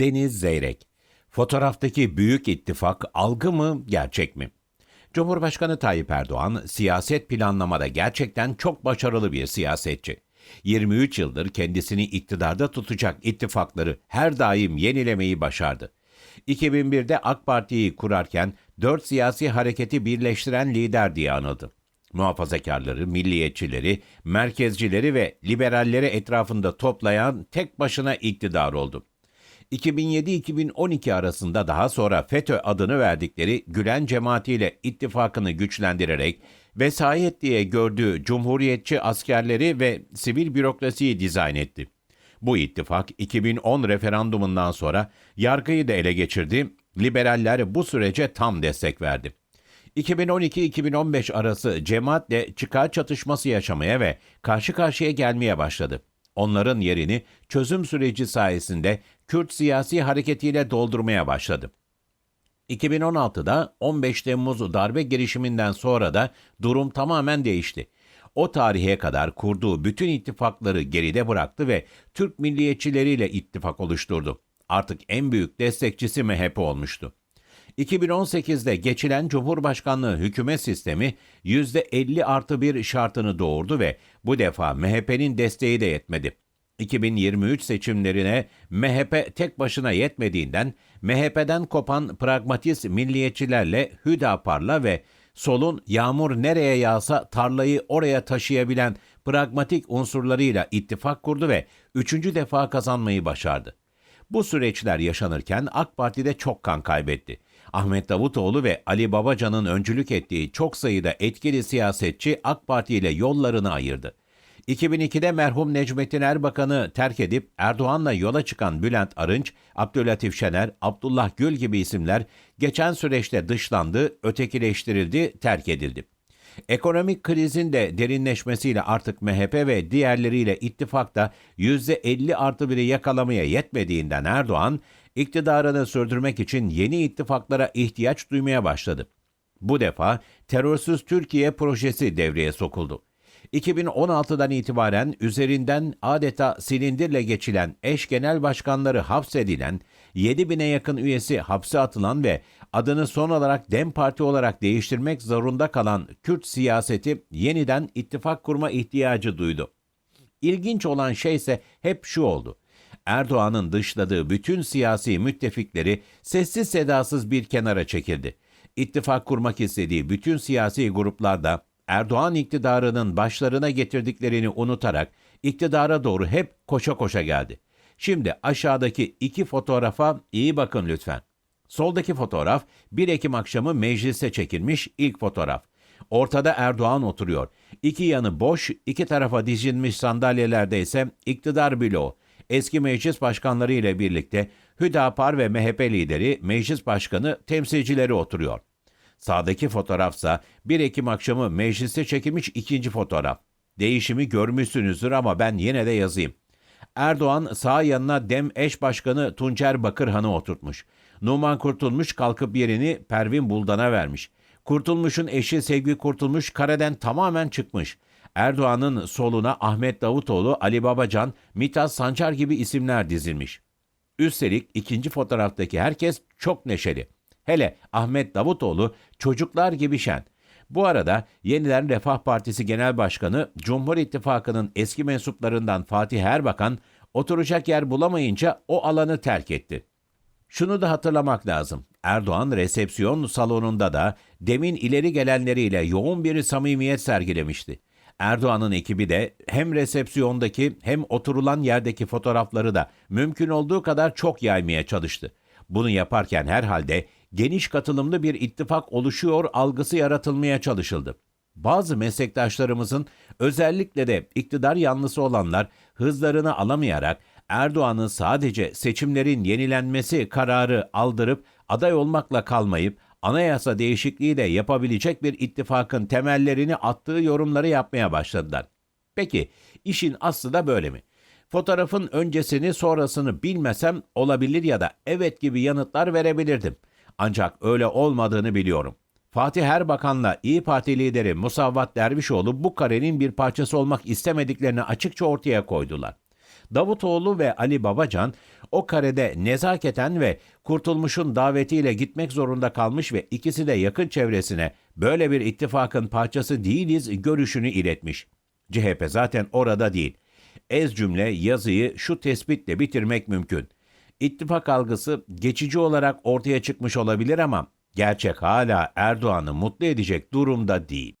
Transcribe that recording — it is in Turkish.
Deniz Zeyrek. Fotoğraftaki büyük ittifak algı mı, gerçek mi? Cumhurbaşkanı Tayyip Erdoğan siyaset planlamada gerçekten çok başarılı bir siyasetçi. 23 yıldır kendisini iktidarda tutacak ittifakları her daim yenilemeyi başardı. 2001'de AK Parti'yi kurarken dört siyasi hareketi birleştiren lider diye anıldı. Muhafazakarları, milliyetçileri, merkezcileri ve liberalleri etrafında toplayan tek başına iktidar oldu. 2007-2012 arasında daha sonra FETÖ adını verdikleri Gülen cemaatiyle ittifakını güçlendirerek vesayet diye gördüğü cumhuriyetçi askerleri ve sivil bürokrasiyi dizayn etti. Bu ittifak 2010 referandumundan sonra yargıyı da ele geçirdi, liberaller bu sürece tam destek verdi. 2012-2015 arası cemaatle çıkar çatışması yaşamaya ve karşı karşıya gelmeye başladı. Onların yerini çözüm süreci sayesinde Kürt siyasi hareketiyle doldurmaya başladı. 2016'da 15 Temmuz darbe girişiminden sonra da durum tamamen değişti. O tarihe kadar kurduğu bütün ittifakları geride bıraktı ve Türk milliyetçileriyle ittifak oluşturdu. Artık en büyük destekçisi MHP olmuştu. 2018'de geçilen Cumhurbaşkanlığı hükümet sistemi %50 artı bir şartını doğurdu ve bu defa MHP'nin desteği de yetmedi. 2023 seçimlerine MHP tek başına yetmediğinden MHP'den kopan pragmatist milliyetçilerle Hüdapar'la ve solun yağmur nereye yağsa tarlayı oraya taşıyabilen pragmatik unsurlarıyla ittifak kurdu ve üçüncü defa kazanmayı başardı. Bu süreçler yaşanırken AK Parti'de çok kan kaybetti. Ahmet Davutoğlu ve Ali Babacan'ın öncülük ettiği çok sayıda etkili siyasetçi AK Parti ile yollarını ayırdı. 2002'de merhum Necmettin Erbakan'ı terk edip Erdoğan'la yola çıkan Bülent Arınç, Abdülatif Şener, Abdullah Gül gibi isimler geçen süreçte dışlandı, ötekileştirildi, terk edildi. Ekonomik krizin de derinleşmesiyle artık MHP ve diğerleriyle ittifakta %50 artı biri yakalamaya yetmediğinden Erdoğan, iktidarını sürdürmek için yeni ittifaklara ihtiyaç duymaya başladı. Bu defa terörsüz Türkiye projesi devreye sokuldu. 2016'dan itibaren üzerinden adeta silindirle geçilen eş genel başkanları hapsedilen, 7 bine yakın üyesi hapse atılan ve adını son olarak DEM Parti olarak değiştirmek zorunda kalan Kürt siyaseti yeniden ittifak kurma ihtiyacı duydu. İlginç olan şey ise hep şu oldu. Erdoğan'ın dışladığı bütün siyasi müttefikleri sessiz sedasız bir kenara çekildi. İttifak kurmak istediği bütün siyasi gruplar da Erdoğan iktidarının başlarına getirdiklerini unutarak iktidara doğru hep koşa koşa geldi. Şimdi aşağıdaki iki fotoğrafa iyi bakın lütfen. Soldaki fotoğraf 1 Ekim akşamı mecliste çekilmiş ilk fotoğraf. Ortada Erdoğan oturuyor. İki yanı boş, iki tarafa dizilmiş sandalyelerde ise iktidar bloğu. Eski meclis başkanları ile birlikte Hüdapar ve MHP lideri, meclis başkanı, temsilcileri oturuyor. Sağdaki fotoğrafsa 1 Ekim akşamı mecliste çekilmiş ikinci fotoğraf. Değişimi görmüşsünüzdür ama ben yine de yazayım. Erdoğan sağ yanına DEM eş başkanı Tuncer Bakırhan'ı oturtmuş. Numan Kurtulmuş kalkıp yerini Pervin Buldan'a vermiş. Kurtulmuş'un eşi Sevgi Kurtulmuş kareden tamamen çıkmış. Erdoğan'ın soluna Ahmet Davutoğlu, Ali Babacan, Mithat Sancar gibi isimler dizilmiş. Üstelik ikinci fotoğraftaki herkes çok neşeli. Hele Ahmet Davutoğlu çocuklar gibi şen. Bu arada yeniden Refah Partisi Genel Başkanı Cumhur İttifakı'nın eski mensuplarından Fatih Erbakan oturacak yer bulamayınca o alanı terk etti. Şunu da hatırlamak lazım. Erdoğan resepsiyon salonunda da demin ileri gelenleriyle yoğun bir samimiyet sergilemişti. Erdoğan'ın ekibi de hem resepsiyondaki hem oturulan yerdeki fotoğrafları da mümkün olduğu kadar çok yaymaya çalıştı. Bunu yaparken herhalde geniş katılımlı bir ittifak oluşuyor algısı yaratılmaya çalışıldı. Bazı meslektaşlarımızın özellikle de iktidar yanlısı olanlar hızlarını alamayarak Erdoğan'ın sadece seçimlerin yenilenmesi kararı aldırıp aday olmakla kalmayıp anayasa değişikliği de yapabilecek bir ittifakın temellerini attığı yorumları yapmaya başladılar. Peki işin aslı da böyle mi? Fotoğrafın öncesini sonrasını bilmesem olabilir ya da evet gibi yanıtlar verebilirdim. Ancak öyle olmadığını biliyorum. Fatih Erbakan'la İyi Parti lideri Musavvat Dervişoğlu bu karenin bir parçası olmak istemediklerini açıkça ortaya koydular. Davutoğlu ve Ali Babacan o karede nezaketen ve Kurtulmuş'un davetiyle gitmek zorunda kalmış ve ikisi de yakın çevresine böyle bir ittifakın parçası değiliz görüşünü iletmiş. CHP zaten orada değil. Ez cümle yazıyı şu tespitle bitirmek mümkün. İttifak algısı geçici olarak ortaya çıkmış olabilir ama gerçek hala Erdoğan'ı mutlu edecek durumda değil.